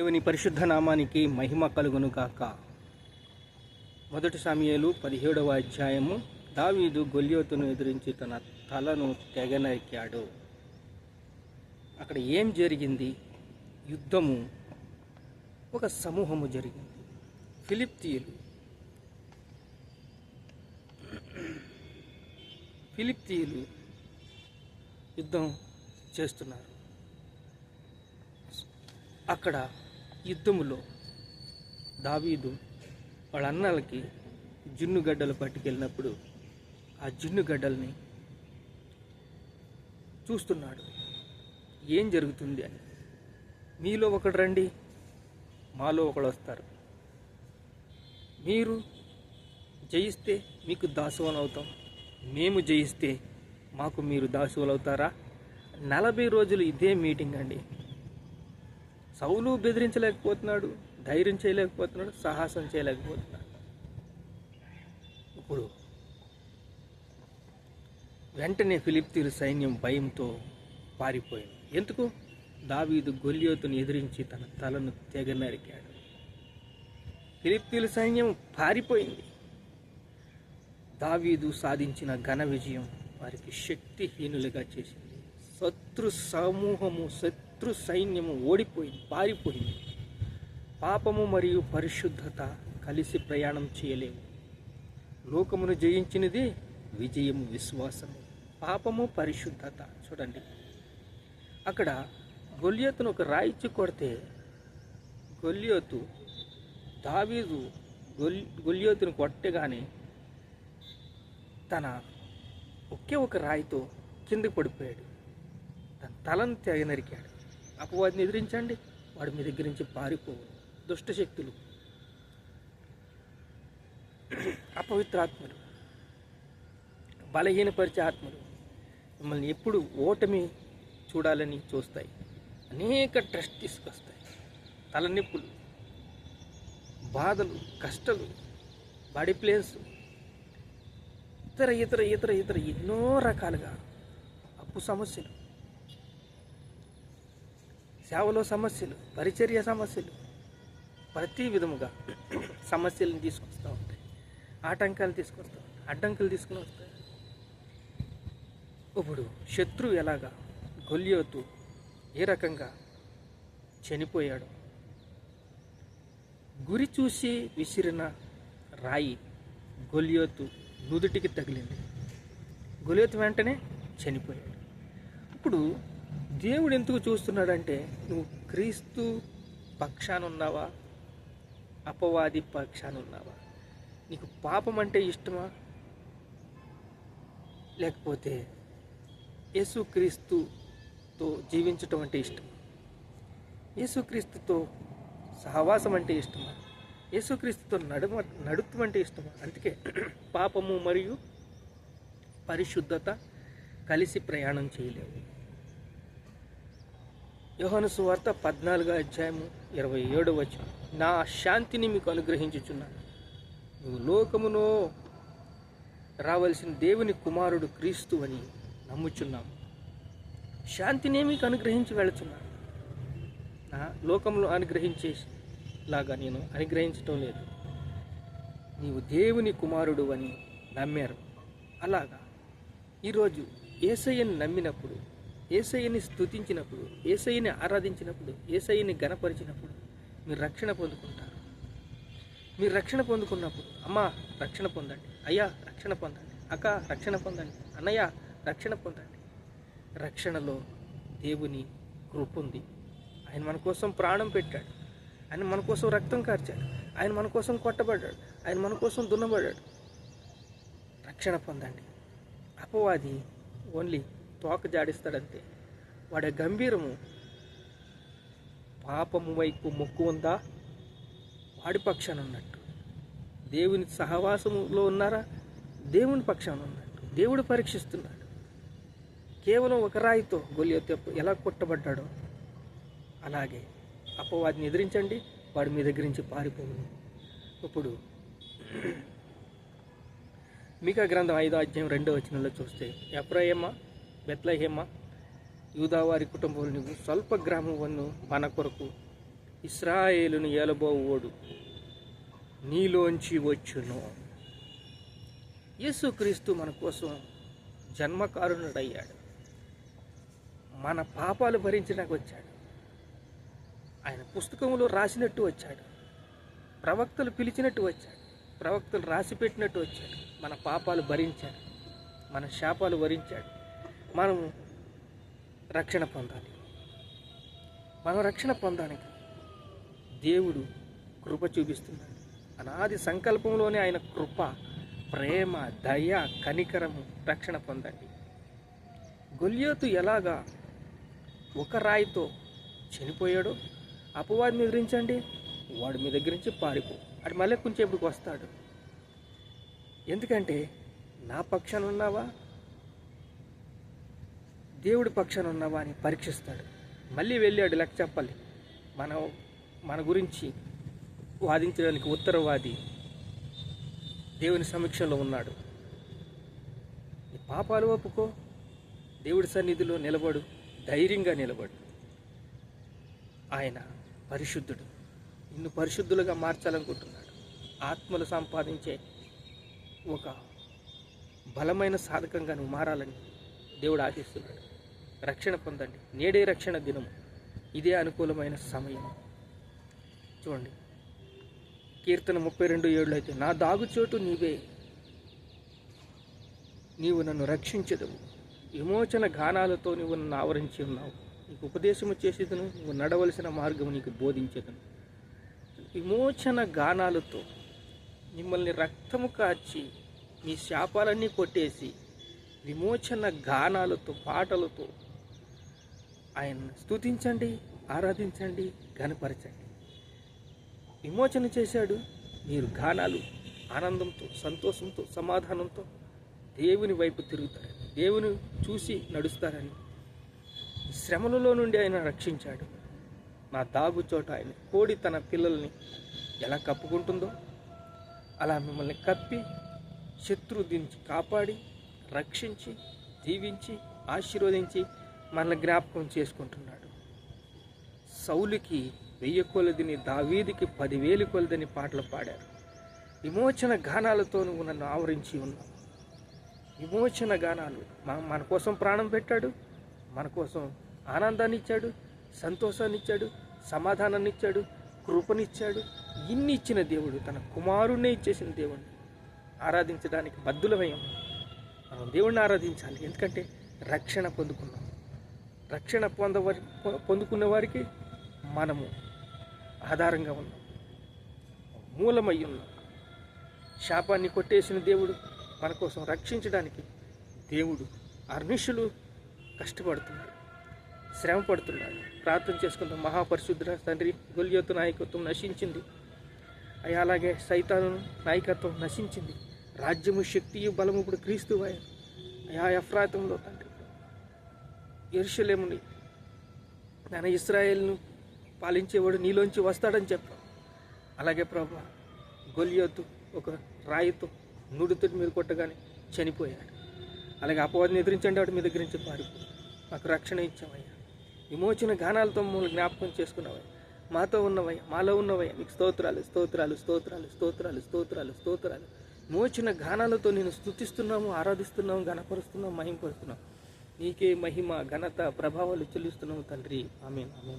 దేవుని పరిశుద్ధ నామానికి మహిమ కలుగును గాక. మొదటి సమయాలు పదిహేడవ అధ్యాయము. దావీదు గొల్యోతును ఎదిరించి తన తలను తెగనరికాడు. అక్కడ ఏం జరిగింది? యుద్ధము ఒక సమూహము జరిగింది. ఫిలిప్తీయులు. ఫిలిప్తీయులు యుద్ధం చేస్తున్నారు. అక్కడ యుద్ధములో దావీదు వాళ్ళ అన్నలకి జున్ను గడ్డలు పట్టుకెళ్ళినప్పుడు ఆ జున్ను గడ్డల్ని చూస్తున్నాడు. ఏం జరుగుతుంది అని. మీలో ఒకడు రండి మాలో ఒకడు వస్తారు. మీరు జయిస్తే మీకు దాసువులు అవుతాం మేము జయిస్తే మాకు మీరు దాసువులు అవుతారా నలభై రోజులు ఇదే మీటింగ్ అండి. సౌలు బెదిరించలేకపోతున్నాడు ధైర్యం చేయలేకపోతున్నాడు సాహసం చేయలేకపోతున్నాడు. ఇప్పుడు వెంటనే ఫిలిప్తీరు సైన్యం భయంతో పారిపోయింది. ఎందుకు? దావీదు గొల్యోతుని ఎదిరించి తన తలను తెగ నరికాడు. ఫిలిప్తీలు సైన్యం పారిపోయింది. దావీదు సాధించిన ఘన విజయం వారికి శక్తిహీనులుగా చేసింది. శత్రు సమూహము శత్రు సైన్యము ఓడిపోయింది పారిపోయింది. పాపము మరియు పరిశుద్ధత కలిసి ప్రయాణం చేయలేము. లోకమును జయించినది విజయము విశ్వాసము పాపము పరిశుద్ధత. చూడండి. అక్కడ గొల్యోతును ఒక రాయిచ్చి కొడితే గొల్యోతు దావీదు గొల్ గొల్యోతును కొట్టగానే తన ఒకే ఒక రాయితో కిందకి పడిపోయాడు. తన తలను తెగ నరికాడు. అపవాదిని ఎదిరించండి. వాడు మీ దగ్గర నుంచి పారిపోవు. దుష్ట శక్తులు. అపవిత్రాత్మలు. బలహీనపరిచే ఆత్మలు. మిమ్మల్ని ఎప్పుడు ఓటమి చూడాలని చూస్తాయి. అనేక ట్రస్ట్ తీసుకొస్తాయి. తలనొప్పులు బాధలు కష్టాలు బాడీ ప్లేన్స్ ఇతర ఇతర ఇతర ఇతర ఎన్నో రకాలుగా అప్పు సమస్యలు. సేవలో సమస్యలు పరిచర్య సమస్యలు ప్రతి విధముగా సమస్యలను తీసుకొస్తూ ఉంటాయి. ఆటంకాలు తీసుకొస్తూ ఉంటాయి. అడ్డంకులు తీసుకుని వస్తాయి. ఇప్పుడు శత్రువు ఎలాగా గొల్లియోతు ఏ రకంగా చనిపోయాడు గురి చూసి విసిరిన రాయి గొలియోతు నుదుటికి తగిలింది. గొలియోతు వెంటనే చనిపోయాడు. ఇప్పుడు దేవుడు ఎందుకు చూస్తున్నాడంటే నువ్వు క్రీస్తు పక్షానున్నావా? అపవాది పక్షానున్నావా? నీకు పాపం అంటే ఇష్టమా? లేకపోతే యేసుక్రీస్తుతో జీవించటం అంటే ఇష్టం యేసుక్రీస్తుతో సహవాసం అంటే ఇష్టమా? యేసుక్రీస్తుతో నడుమ నడుపు అంటే ఇష్టమా? అందుకే పాపము మరియు పరిశుద్ధత కలిసి ప్రయాణం చేయలేవు యోహను సువార్త పద్నాలుగో అధ్యాయము ఇరవై ఏడు వచ్చిన నా శాంతిని మీకు అనుగ్రహించుచున్నాను నువ్వు లోకమునో రావలసిన దేవుని కుమారుడు క్రీస్తు అని నమ్ముచున్నాము. శాంతినే మీకు అనుగ్రహించి వెళుచున్నాను నా లోకంలో అనుగ్రహించే లాగా నేను అనుగ్రహించటం లేదు. నీవు దేవుని కుమారుడు అని నమ్మారు. అలాగా. ఈరోజు ఏసయ్యని నమ్మినప్పుడు ఏసయ్యని స్థుతించినప్పుడు ఏసయ్యని ఆరాధించినప్పుడు ఏసయ్యని గణపరిచినప్పుడు మీరు రక్షణ పొందుకుంటారు. మీరు రక్షణ పొందుకున్నప్పుడు అమ్మ రక్షణ పొందండి అయ్యా రక్షణ పొందండి అక్క రక్షణ పొందండి అన్నయ్య రక్షణ పొందండి. రక్షణలో దేవుని కృప ఉంది. ఆయన మన కోసం ప్రాణం పెట్టాడు. ఆయన మన కోసం రక్తం కార్చాడు. ఆయన మన కోసం కొట్టబడ్డాడు. ఆయన మన కోసం దున్నబడ్డాడు. రక్షణ పొందండి. అపవాది ఓన్లీ తోక జాడిస్తాడంతే. వాడి గంభీరము పాపము వైపు మొక్కు ఉందా? వాడి పక్షాన ఉన్నట్టు దేవుని సహవాసములో ఉన్నారా? దేవుని పక్షాన ఉన్నట్టు దేవుడు పరీక్షిస్తున్నాడు. కేవలం ఒక రాయితో గొలియో ఎలా కొట్టబడ్డాడో అలాగే అపవాదిని ఎదిరించండి వాడి మీ దగ్గర నుంచి పారిపోను ఇప్పుడు మిక గ్రంథం ఐదో అధ్యాయం రెండో వచనంలో చూస్తే ఎప్రాయమ్మ బెత్లహేమ యూదావారి కుటుంబంలో స్వల్ప గ్రామం వన్ను మన కొరకు ఇస్రాయేలును ఏలబోవుడు నీలోంచి వచ్చును. యేసుక్రీస్తు మన కోసం జన్మకారుణుడయ్యాడు. మన పాపాలు భరించడానికి వచ్చాడు. ఆయన పుస్తకంలో రాసినట్టు వచ్చాడు. ప్రవక్తలు పిలిచినట్టు వచ్చాడు. ప్రవక్తలు రాసి పెట్టినట్టు వచ్చాడు. మన పాపాలు భరించాడు. మన శాపాలు భరించాడు మనం రక్షణ పొందాలి. మనం రక్షణ పొందడానికి దేవుడు కృప చూపిస్తున్నాడు. అనాది సంకల్పంలోనే ఆయన కృప ప్రేమ దయ కనికరము రక్షణ పొందండి. గొల్యోతు ఎలాగా ఒక రాయితో చనిపోయాడో అపవాదిని ఎదిరించండి. వాడు మీ దగ్గర నుంచి పారిపో. అటు మళ్ళీ కొంచెంప్పుడుకు వస్తాడు. ఎందుకంటే నా పక్షాన ఉన్నావా? దేవుడి పక్షాన ఉన్నావా అని పరీక్షిస్తాడు. మళ్ళీ వెళ్ళాడు లెక్క చెప్పాలి. మన మన గురించి వాదించడానికి ఉత్తరవాది దేవుని సమీక్షలో ఉన్నాడు. నీ పాపాలు ఒప్పుకో. దేవుడి సన్నిధిలో నిలబడు. ధైర్యంగా నిలబడు. ఆయన పరిశుద్ధుడు. నిన్ను పరిశుద్ధులుగా మార్చాలనుకుంటున్నాడు. ఆత్మలు సంపాదించే ఒక బలమైన సాధకంగా నువ్వు మారాలని దేవుడు ఆశిస్తున్నాడు రక్షణ పొందండి. నేడే రక్షణ దినము ఇదే అనుకూలమైన సమయం. చూడండి. కీర్తన ముప్పై రెండు ఏళ్ళు అయితే నా దాగుచోటు నీవే. నీవు నన్ను రక్షించదవు. విమోచన గానాలతో నువ్వు నన్ను ఆవరించి ఉన్నావు. నీకు ఉపదేశము చేసేదను నువ్వు నడవలసిన మార్గము నీకు బోధించేదను. విమోచన గానాలతో మిమ్మల్ని రక్తము కాచి మీ శాపాలన్నీ కొట్టేసి విమోచన గానాలతో పాటలతో ఆయన్ని స్తుతించండి ఆరాధించండి గనపరచండి విమోచన చేశాడు. మీరు గానాలు ఆనందంతో సంతోషంతో సమాధానంతో దేవుని వైపు తిరుగుతారని దేవుని చూసి నడుస్తారని శ్రమలలో నుండి ఆయన రక్షించాడు. నా దాగు చోట ఆయన కోడి తన పిల్లల్ని ఎలా కప్పుకుంటుందో అలా మిమ్మల్ని కప్పి శత్రు దించి కాపాడి రక్షించి దీవించి ఆశీర్వదించి మనల్ని జ్ఞాపకం చేసుకుంటున్నాడు. సౌలికి వెయ్యి కొలదిని దావీదికి పదివేలు కొలదని పాటలు పాడారు. విమోచన గానాలతో నువ్వు నన్ను ఆవరించి ఉన్నావు. విమోచన గానాలు మన మన కోసం ప్రాణం పెట్టాడు మన కోసం ఆనందాన్ని ఇచ్చాడు సంతోషాన్ని ఇచ్చాడు సమాధానాన్ని ఇచ్చాడు కృపనిచ్చాడు ఇన్ని ఇచ్చిన దేవుడు తన కుమారుణ్ణే ఇచ్చేసిన దేవుడిని ఆరాధించడానికి బద్దులమయం మనం దేవుణ్ణి ఆరాధించాలి. ఎందుకంటే రక్షణ పొందుకున్నాం. రక్షణ పొందవారి పొందుకున్న వారికి మనము ఆధారంగా ఉన్నాం. మూలమై ఉన్నాం. శాపాన్ని కొట్టేసిన దేవుడు మన కోసం రక్షించడానికి దేవుడు అర్నిషులు కష్టపడుతున్నాడు శ్రమ పడుతున్నాడు ప్రార్థన చేసుకున్న మహాపరిశుద్ధ తండ్రి గొల్యోతు నాయకత్వం నశించింది. అయ్యా అలాగే సైతాను నాయకత్వం నశించింది. రాజ్యము శక్తియు బలము ఇప్పుడు క్రీస్తు అయా ఎఫ్రాతంలో తండ్రి. ఎరుషలేముని నాన్న ఇస్రాయేల్ను పాలించేవాడు నీలోంచి వస్తాడని చెప్పాం. అలాగే ప్రభా గొలియోతు ఒక రాయితో నుడితో మీరు కొట్టగానే చనిపోయాడు. అలాగే అపవాదిని ఎదిరించండి వాడు మీ దగ్గర నుంచి పారిపో మాకు రక్షణ ఇచ్చామయ్యా విమోచన గానాలతో మమ్మల్ని జ్ఞాపకం చేసుకున్నావయ్యా. మాతో ఉన్నవయ్యా మాలో ఉన్నవయ్యా నీకు స్తోత్రాలు స్తోత్రాలు స్తోత్రాలు స్తోత్రాలు స్తోత్రాలు స్తోత్రాలు. మోచిన గానాలతో నేను స్తుతిస్తున్నాము ఆరాధిస్తున్నాము గణపరుస్తున్నాము మహింపరుస్తున్నాం నీకే మహిమ ఘనత ప్రభావాలు చెల్లిస్తున్నావు తండ్రి. ఆమె ఆమె